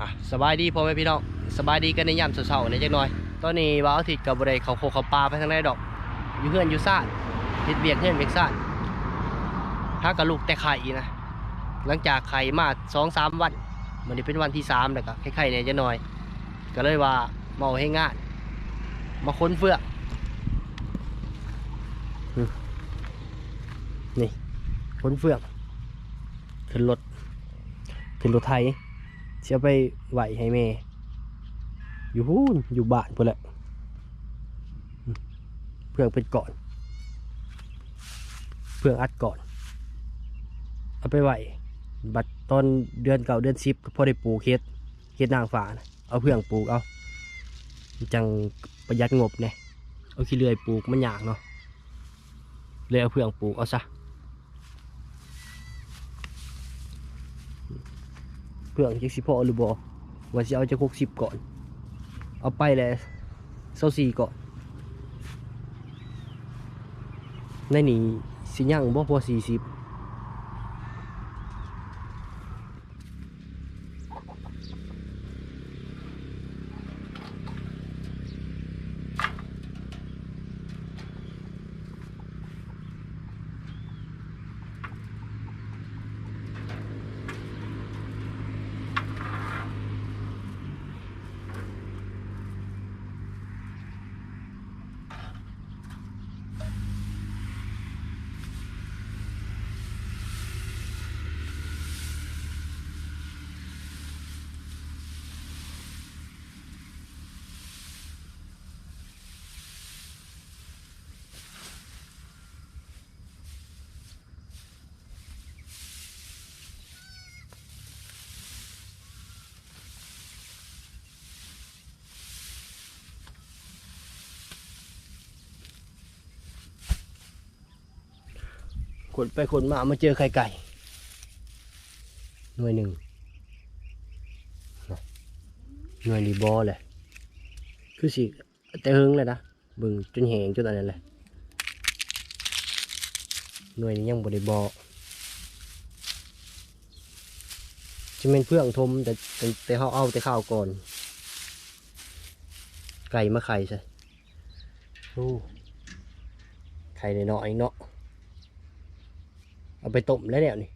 อะสบายดีพ่อแม่พี่น้องสบายดีกันในยามเช้าๆในจักหน่อย ตอนนี้บ่าวอาทิตย์กับบริเขาโคเขาปลาไปทางไหนดอก อยู่เฮือนอยู่ซ่านเฮ็ดเบียกเฮือนเบียกซ่านถ้ากับลูกแต่ไข่นะหลังจากไข่มาสองสามวันมันนี้เป็นวันที่สามแล้วก็ไข่ๆเนี่ยจะหน่อย ก็เลยว่าเมาให้งานมาค้นเฟือกอืมนี่ค้นเฟือกขึ้นรถขึ้นรถไทย เสียไปไหวให้แม่ อยู่พูนอยู่บ้านพุ่นแหละอืมเพื่องเป็นก่อน เพื่องอัดก่อน เอาไปไหวบัดตอนเดือนเก่าเดือนสิบก็พอได้ปลูกเฮ็ดเฮ็ดนางฟ้านะเอาเพื่องปลูกเอาจังประหยัดงบเนี่ยเอาขี้เลื่อยปลูกมันยากเนาะเลยเอาเพื่องปลูกเอาซะ เพื่องจักสิพอหรือบ่ว่าสิเอาจะหกสิบก่อน เอาไปแล้วเศร้าสี่ก่อนในนี้สิยังบ่พอสี่สิบ ขนไปขนมามาเจอไข่ไก่ หน่วยหนึ่งหน่วยรีบอเลยคือสิแต่หึงเลยนะบึงจนแหงจนอันนั้นเลยหน่วยนี้ยังบริบอจะเป็นเพื่องทมแต่แต่แต่เขาเอาแต่ข้าวก่อน ไก่มาไข่ใช่ไข่น้อยเนาะ เอาไปต้มแล้วเนี่ยนี่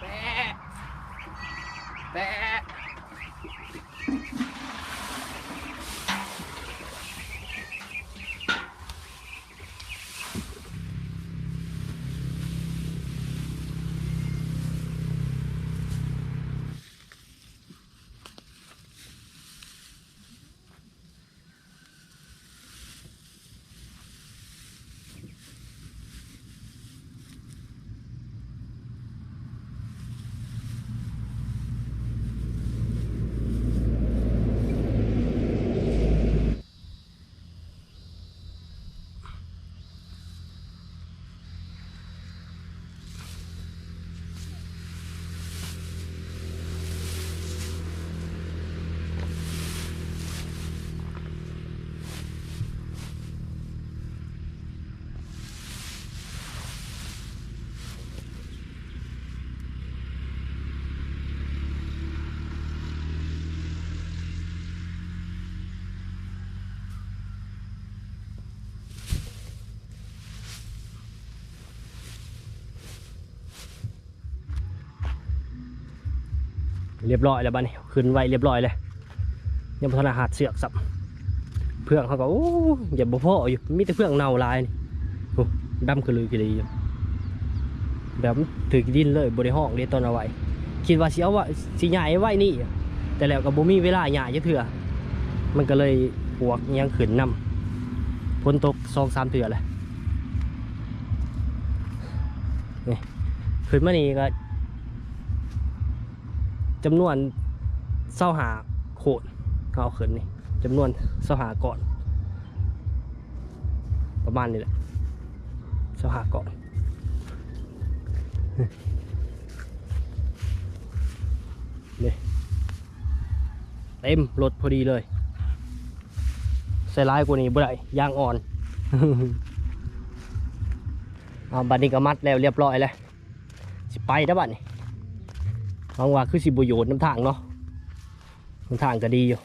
แปะ แเรียบร้อยแล้วบ้านนี้ขึ้นไว้เรียบร้อยเลยยังพัฒนาหาดเสือกสับเพื่องเขาก็โอ้อย่าบ่พ่ออยู่มีแต่เพื่องเน่าลายนี่ดำคือลือคือดีอยู่แบบถือดินเลยบริห้องเรียนตอนเอาไว้คิดว่าสิเอาไว่าสิใหญ่ไว้นี่ แต่แล้วก็บ่มีเวลาใหญ่จะเถื่อมันก็เลยปวกยังขึ้นนํฝนตกสองสามเถื่อเลยนี่ขึ้นมานี่ก็ จำนวนเศร้าหาโขดเอาขึ้นนี่จำนวนเศร้าหาก่อน ประมาณนี้แหละเศร้าหาก่อนนี่เต็มรถพอดีเลยใส่ร้ายกว่านี้บ่ได้ยางอ่อนเอาบัดนี้ก็มัดแล้วเรียบร้อยแล้วสิไปนะบัดนี้ หวังว่าคือสิบโยชน์น้ำทางเนาะน้ำทางก็ดีอยู่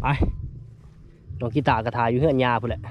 ไปน้องกีตาร์กระทาอยู่เฮือนยาพุ่นแหละ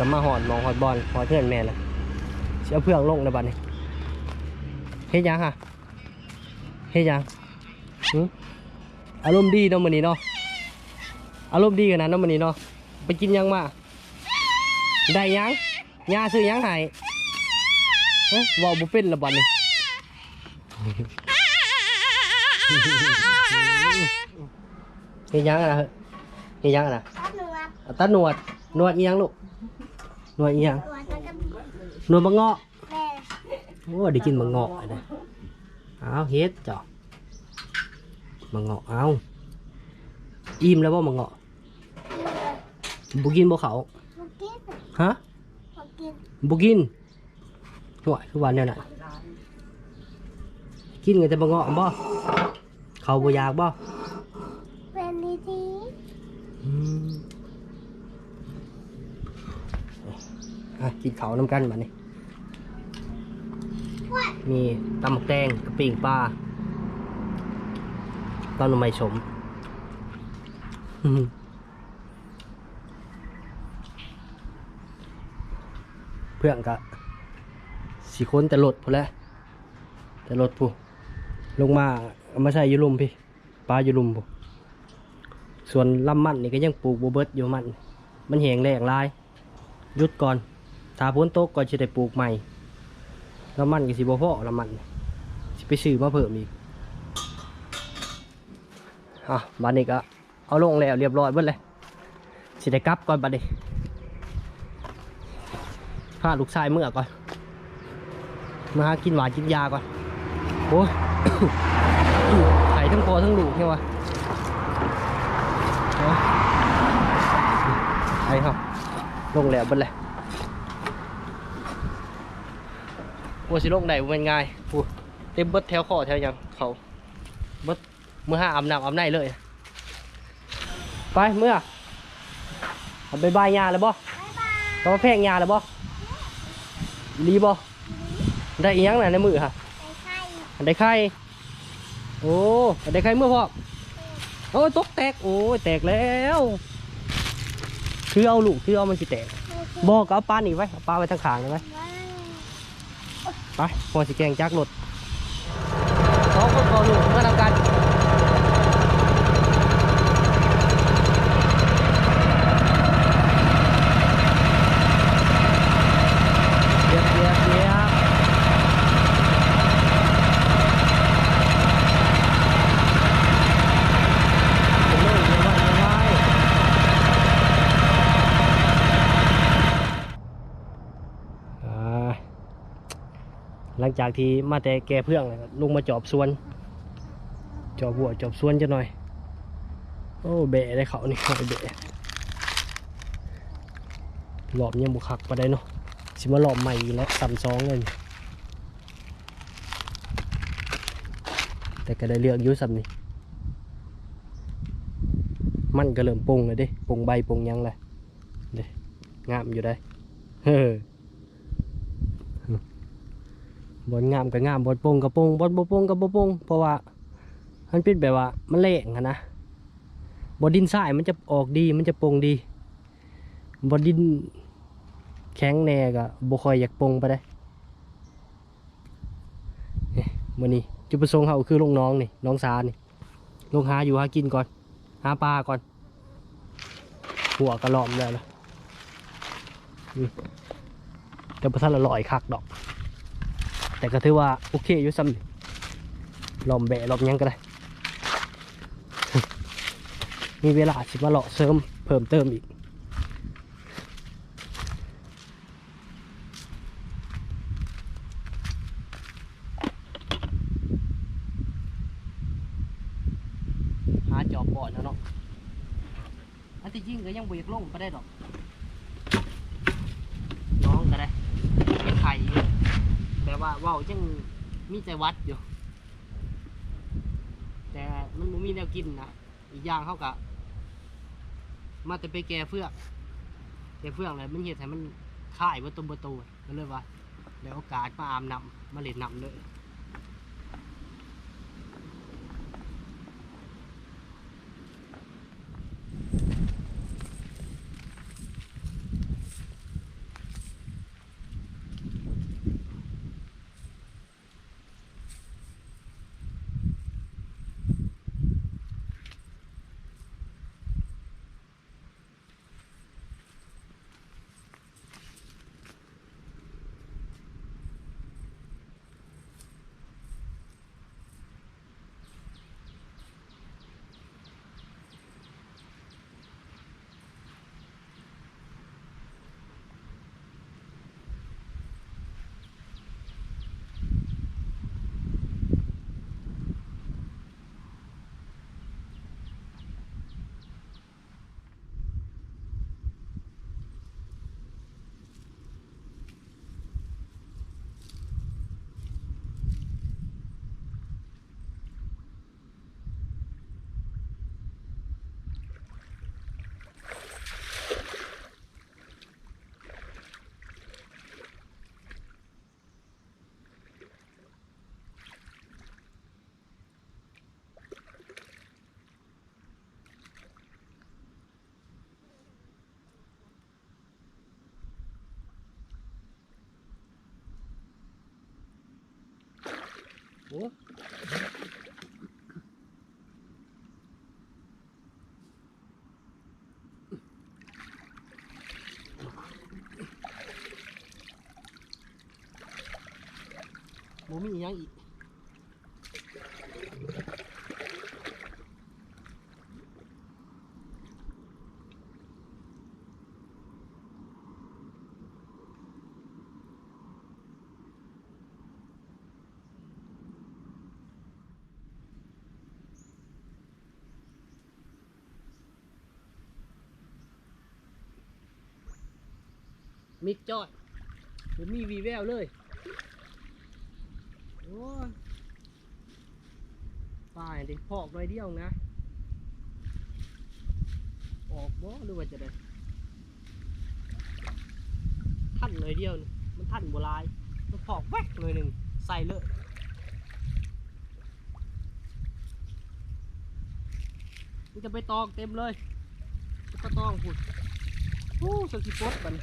กก็มาหอดมองหอดบอลหอดเพื่อนแม่ละเสียเพื่องลงนะบัดนี้เฮ็ดหยังค่ะเฮ็ดหยังหึอารมณ์ดีเนาะมื้อนี้เนาะอารมณ์ดีขนาดเนาะมื้อนี้เนาะไปกินหยังมาได้หยังยาซื้อหยังให้เฮ้ยเว้าบ่เป็นละบัดนี้เฮ็ดหยังอะนะเฮ้ยเฮ็ดหยังอะนะซับหนวดเอาตัดหนวดหนวดอีหยังลูก หนวดอีหยังหนวดแล้วก็หนวดมะเงาะโอ้ได้กินมะเงาะนะเอาเฮ็ดจ้ะมะเงาะเอาอิ่มแล้วบ่มะเงาะบ่กินบ่เขาบุกินฮะบุกินบ่กินห่วยคือวันเนี่ยน่ะกินกันแต่มะเงาะบ่เขาบ่อยากบ่ เป็นดีที อืม อะกินเขาวน้ำกันบัดนี้มีตำหมกแดงกระปิ่งปลาตอนหน่อไม้สมอื้อหือเพื่อนกะสี่คนแต่รถพอแหล้วแต่รถผู้ลงมาเอามาใส่อยูรุมพี่ปลาอยูรุมผู้ส่วนลำมันนี่ก็ยังปลูกโบเบิร์ตอยู่มัน มันแหงแรงหลายหยุดก่อน ถ้าพ้นตกก่อนจะได้ปลูกใหม่แล้วมันก็สิบ่พอล้วมันสิไปซื้อมาเพิ่มอีกอะบัดนี้ก็เอาลงแล้วเรียบร้อยเบิดเลยสิได้กลับก่อนบัดนี้พาลูกชายเมื่อก่อนมาหากินหวานกินยาก่อนโอ้ยไข่ทั้งคอทั้งลูกเนี่ยวะเอาไปครับลงแล้วเบิดเลย วัวสิลงได้บ่แมันง่ายปูเต็มเบิดแถวคอแถวหยังเขาเบิดเมื่อห้าอาบน้ำอาบในเลย ไปเมื่อเอาไปบายยาเลยบ่บ๊ายบายก็มาแพงยาแล้วบ่รีบ่ได้อีหยังน่ะในมือฮะไปไข่อันได้ไข่โอ้อันได้ไข่เมื่อพอโอ้ยตกแตกโอ้ยแตกแล้วคือเอาลูกคือเอามันสิแตกบอกก็เอาปลาหนีไว้เอาปลาไว้ทางขางเลยไหมว้าว ไปพอสิแกงจักรถสองคนพอลูกเมื่อทำกันเยียบเยียบเยียบผมเลิกเยียบไว้เยียบไว้อ่า หลั งจากที่มาแต่แก่เพื่องลงมาจอบสวน จอบหัวจอบสวนจะหน่อย โอ้เบะได้เขานี่เขาเบะหลอบยังบุคักไปได้เนาะสิมาหลอบใหม่แล้วสามสองเลยแต่ก็ได้เลือกอยุ่สัมนี่มันก็เริ่มปรุงเลยด้ปรุงใบปรุงยังเลยเด้งามอยู่ได้เฮ้อ บนงามกับงามบนปงกับปงบนบ่โปงกับบ่ปงเพราะว่ามันเป็นแบบว่ามันเละอะนะบนดินทรายมันจะออกดีมันจะปงดีบนดินแข็งแน่ก็บ่คอยอยากปงไปได้เอ๊ะมื้อนี้จุดประสงค์เฮาคือลงน้องนี่น้องสานี่ลงหาอยู่หากินก่อน หาปลาก่อน หัวกระหล่อมแล้วล่ะแต่บ่ทันละลอยคักดอก แต่ก็ถือว่าโอเคอยู่ซ้ำลอมแบะลอมยังก็ได้ มีเวลาสิมาเลาะเสริมเพิ่มเติมอีกหาจอบก่อนนะเนาะอันที่จริงก็ยังเบ่อยกลงก็ได้ดอก น้องก็ได้เป็นไข่อยู่ แต่ว่าเว้าจัง มีใจวัดอยู่ แต่มันบ่มีแนวกินนะ อีกอย่างเขากะมาแต่ไปแก่เฟือกแก่เฟือกเลยมันเห็ดให้มันค่ายว่าตมประตูก็เลยว่า แล้วโอกาสมาอามนำมาเล่นนำเลย โอ้โมมีอีกยังอีก มิดจอดผมมีวีแววเลย โอ้ยตายดิพอกหน่อยเดียวนะ ออกบ่หรือว่าจะได้ท่านเลยเดียว มันท่านโบราณมันพอกแวกเลยหนึ่งใส่เลยมันจะไปตองเต็มเลยจะตองผุดโอ้สักสิปดบัน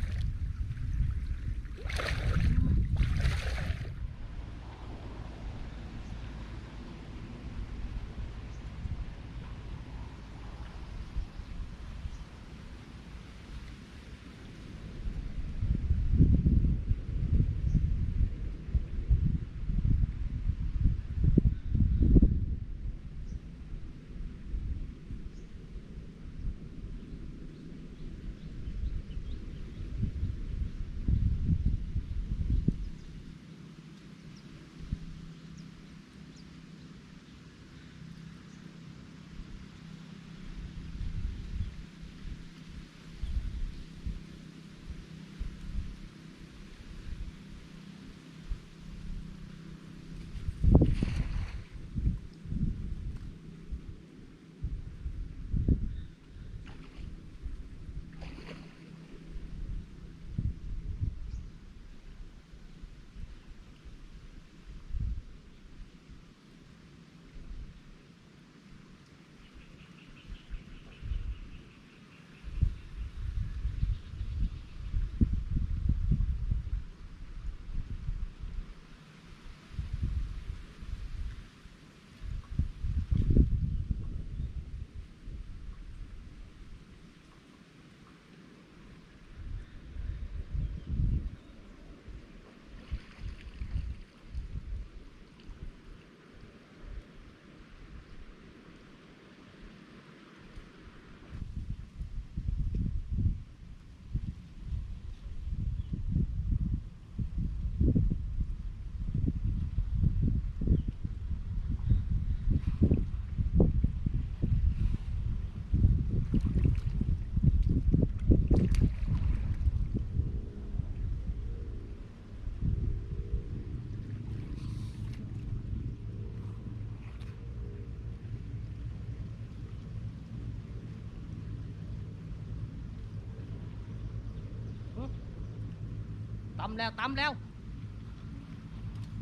แล้วตำแล้ว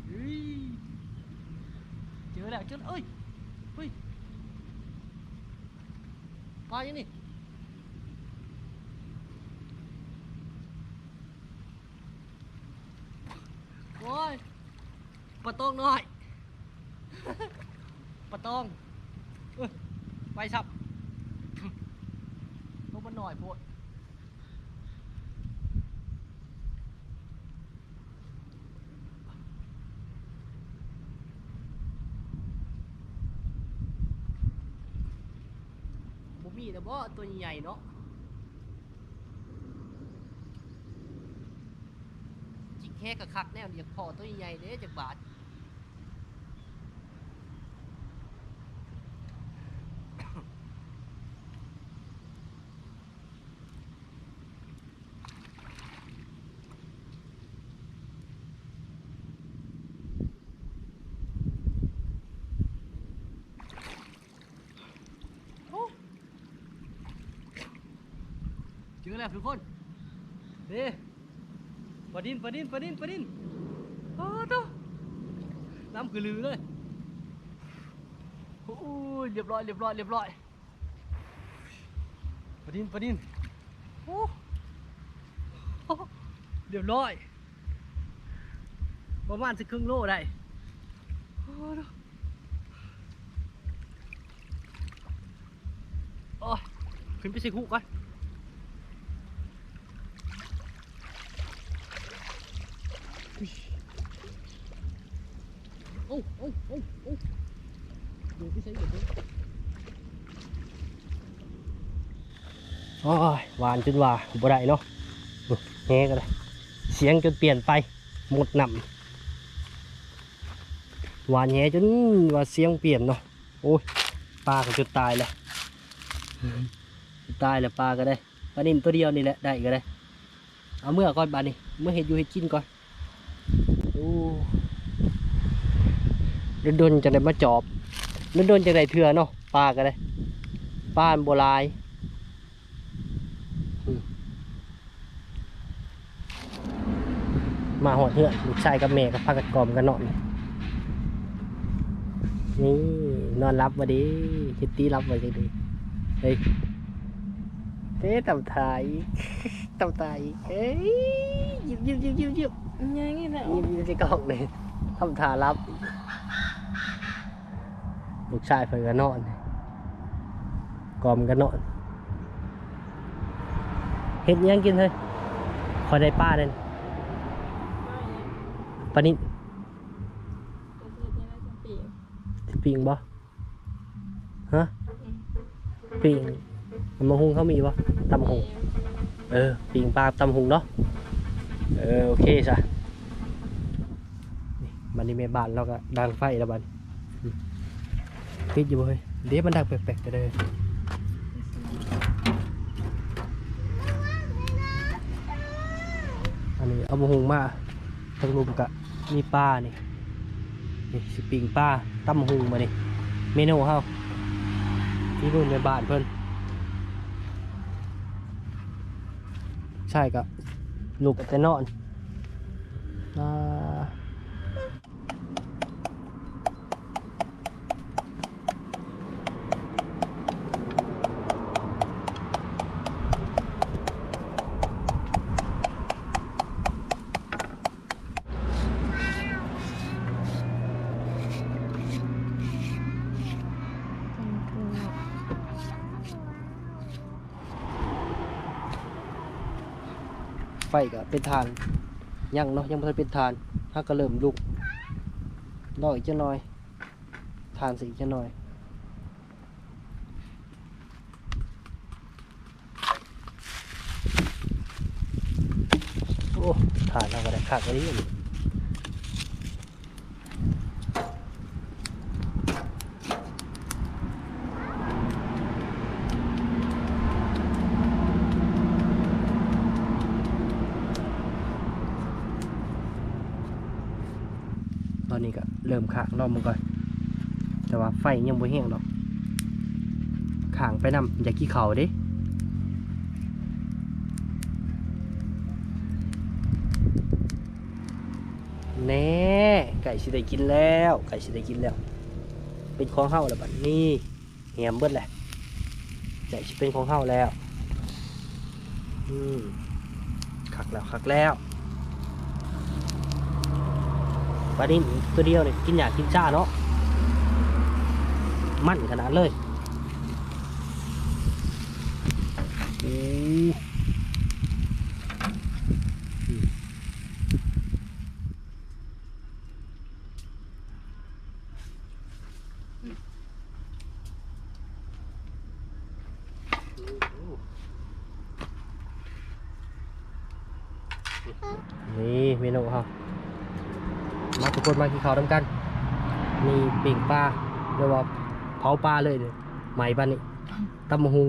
เฮ้ยเจอแล้วเจอแล้วเอ้ยเฮ้ยปลาอย่างนี้โอ้ยปลาตองน้อย ปลาตองเอ้ยไปสับ ตัวมันหน่อยโพด บ่มีแต่บ่ตัวใหญ่เนาะจิกแค่กะคักแนวอยากพอตัวใหญ่เด้จากบาท โอ้ เจอแล้วทุกคนเด้ปลาดินปลาดินปลาดินปลาดินโอ้ตัวน้ำคือลือเลยโอ้ยเรียบร้อยเรียบร้อยเรียบร้อยปลาดินปลาดินโอ้โอ้เรียบร้อยประมาณสักครึ่งโลได้โอ้ยขึ้นไปสิคุก่อน โอ้โอ้โอ้โอ้เดี๋ยวพี่ใช้เดี๋ยวพี่โอ้ยหวานจนว่าบ่ได้เนาะอื้อแฮก็ได้เสียงจนเปลี่ยนไป หมดหนำหวานแฮจนว่าเสียงเปลี่ยนเนาะโอ้ยปลาก็จนตายเลยตายแล้วปลาก็ได้ปลานิ่มตัวเดียวนี่แหละได้ก็ได้เอาเมื่อก่อนบาดนี่เมื่อเห็ดอยู่เห็ดกินก่อนโอ้ โดนๆจะได้มาจอบโดนๆจะได้เถื่อเนาะปลาก็ได้ปลานโบราณมาหอดเหือลูกชายกับแม่ก็พากันกลอมกันนอนนี่นอนรับวะดิคิตตี้รับไว้จังดีเฮ้ยเต้ตำทายตำทายเฮ้ยยิบยิบยิบยิบยิบยังไงแล้วยิบยิบที่กองเลยทำทารับ ลูกชายเพิ่นก็นอนกล่อมกันอนเห็ดยังกินเฮ้ยขอได้ป้าเด่นปานิดปิงบ่ฮะปิงมันมาหุงเขามีบ่ตำหุงเออปิงปลาตำหุงเนาะเออโอเคจ้ะมันนี่แม่บ้านเราก็ดังไฟแล้วบัด ติดอยู่เฮ้ยเดี๋ยวมันดังแปลกๆจะเด้ออันนี้เอามาหุงมาทั้งรุมกะมีปลานี่นี่สิปิงป้าตั้มหุงมานี่เมนูเฮาที่นู่นในบ้านเพิ่นใช่ก็ลูกก็จะนอนอ่าไฟ ก็เป็นทานยังเนาะยังไม่เป็นทานถ้าก็เริ่มลุกรออีกจะน้อย ทานสิอีจะน้อยโอ้ทานเอาก็ได้ขาดอันนี้อยู่ตอนนี้ก็เริ่มขางรอบมันก่อน แต่ว่าไฟยัง บ่แห้งดอกขางไปนำอย่าขี้เขาเด้แน่ไก่สิได้กินแล้ว ไก่สิได้กินแล้ว เป็นของเฮาแล้วบัดนี้แหมเบิดแหละไก่สิเป็นของเฮาแล้วอืมคักแล้วคักแล้วปลาดินตัวเดียวเนี่ยกินอยากกินชาเนาะ มั่นขนาดเลยโอ้อืมนี่เมนูเขามาทุกคนมากินข้าวด้วยกัน มีปิ่งปลาเรียกว่าาปลาเลยเลยไหมบ้านนี้ตำมะฮุง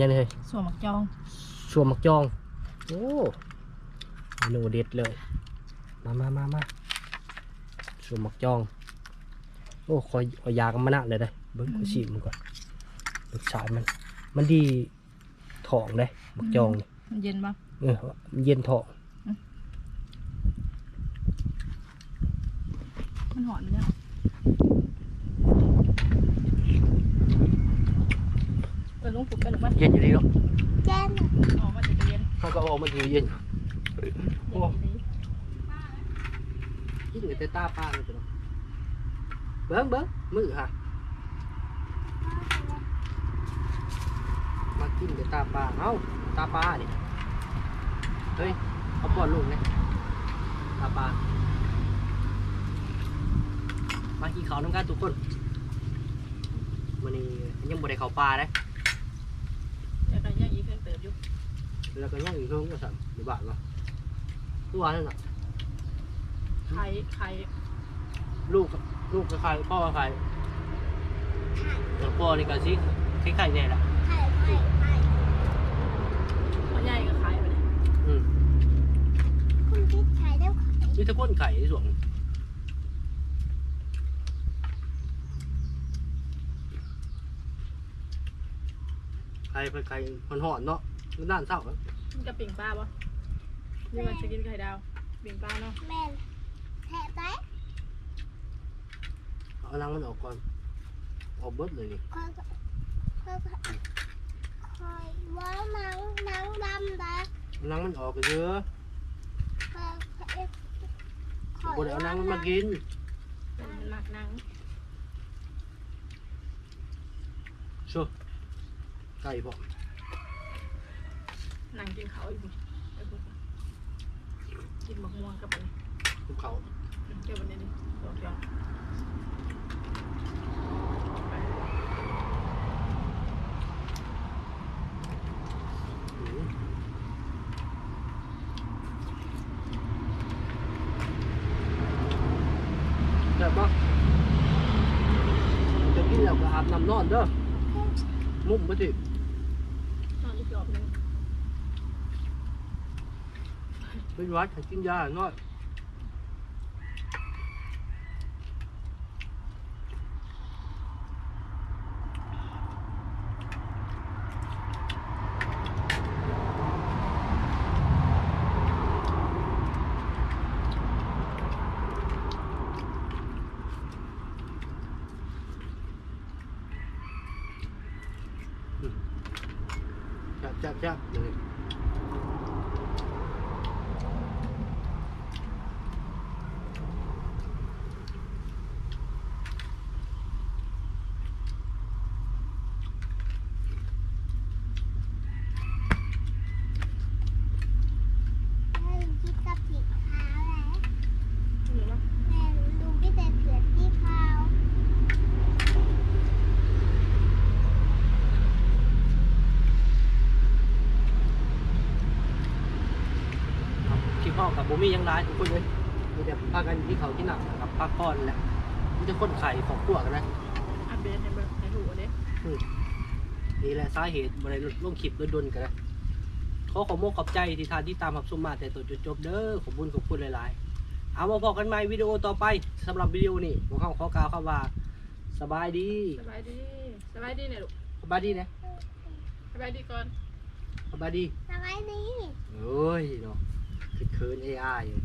ยังไงเฮ้ยสวมหมักจองชัวหมักจอง โอ้เมนูเด็ดเลย มามามามาชัวหมักจอง โอ้ขอขอยากันมานะเลยได้อเบิ้งขอชิมมันก่อนรสชาติมัน มันดีท้องเลยหมักจองนี่มันเย็นปะเออมันเย็นท้องมันหอนเนี่ยเออ ลุงปลุกกันหรือมันเย็นอยู่ดีเนาะออกมาจะเย็นเขาก็เอามันอยู่เย็นโอ้เย็นดีคิดถึงแต่ตาปลาเลยจ้ะเบิ้งเบิ้งมือฮะมากินแต่ตาปลาเอ้าตาปลาดิเฮ้ยเอาป้อนลูกเลยตาปลามากินข้าวน้ำกันทุกคนวันนี้ยังบ่ได้เข้าปลาเลย แต่ก็ยังอีกเพิ่มเติมอยู่ แล้วก็ยังอีกเพิ่งก็สั่งหรือบ้านวะตัวนั่นน่ะไข่ไข่ลูกลูกกับใครพ่อกับใครแล้วพ่อนี่ก็สิคล้ายๆเนี่ยแหละพ่อใหญ่ก็ไข่ไปเลยอืมมีแตะก้นไข่ที่สวงไข่เป็นไข่หอนๆเนาะ มันด้านเศร้าแล้วมันจะปิ่งปลาปะนี่มันจะกินไข่ดาว ปิ่งปลาเนาะแม่นแทะไปเอาลังมันออกก่อนออกเบิดเลยนี่คอยคอยคอยว่าหนังหนังดำนะเอาลังมันออกไปเยอะคอยคอยบ่ได้เอาลังมันมากินเป็นมันมากนังชัวไก่บ่ นังกินเขาอีกบ่ไอ้พวกน่ะกินมะม่วงกับอันนี้ภูเขาเกี่ยวกับอันนี้ดอกยางไปอืมแซ่บบ่จะกินแล้วก็อาบน้ำนอนเด้อมุมบ่ตินอนอีกรอบหนึง เป็นวัดให้กินยาน้อยจับจับจับเลย ให้คิดกับสีขาวแหละ นี่เนาะ แม่ดูพี่แต่เสือที่ขาว ครับค ลิปพ่อกับโบมี่ยังร้ายทุกคนเลยมีแต่พากันที่เขาที่หนักกับพักผ่อนแหละมีแต่คนไข่ของพวกกันนะอัปเดตให้เบิ่งให้รู้เด้นี่แหละสาเหตุบริลงคลิปโดนๆกันนะขอขอบโมกขอบใจที่ทานที่ตามรับชมมาแต่ตัวจนจบเด้อขอบคุณขอบคุณหลายๆ เอามาพอกันใหม่วิดีโอต่อไปสำหรับวิดีโอนี้ผมขอกล่าวคำว่าสบายดีสบายดีสบายดีเนี่ยลูกสบายดีนะสบายดีก่อนสบายดีสบายดีโอ้ยเนาะ เขินๆเออาอยู่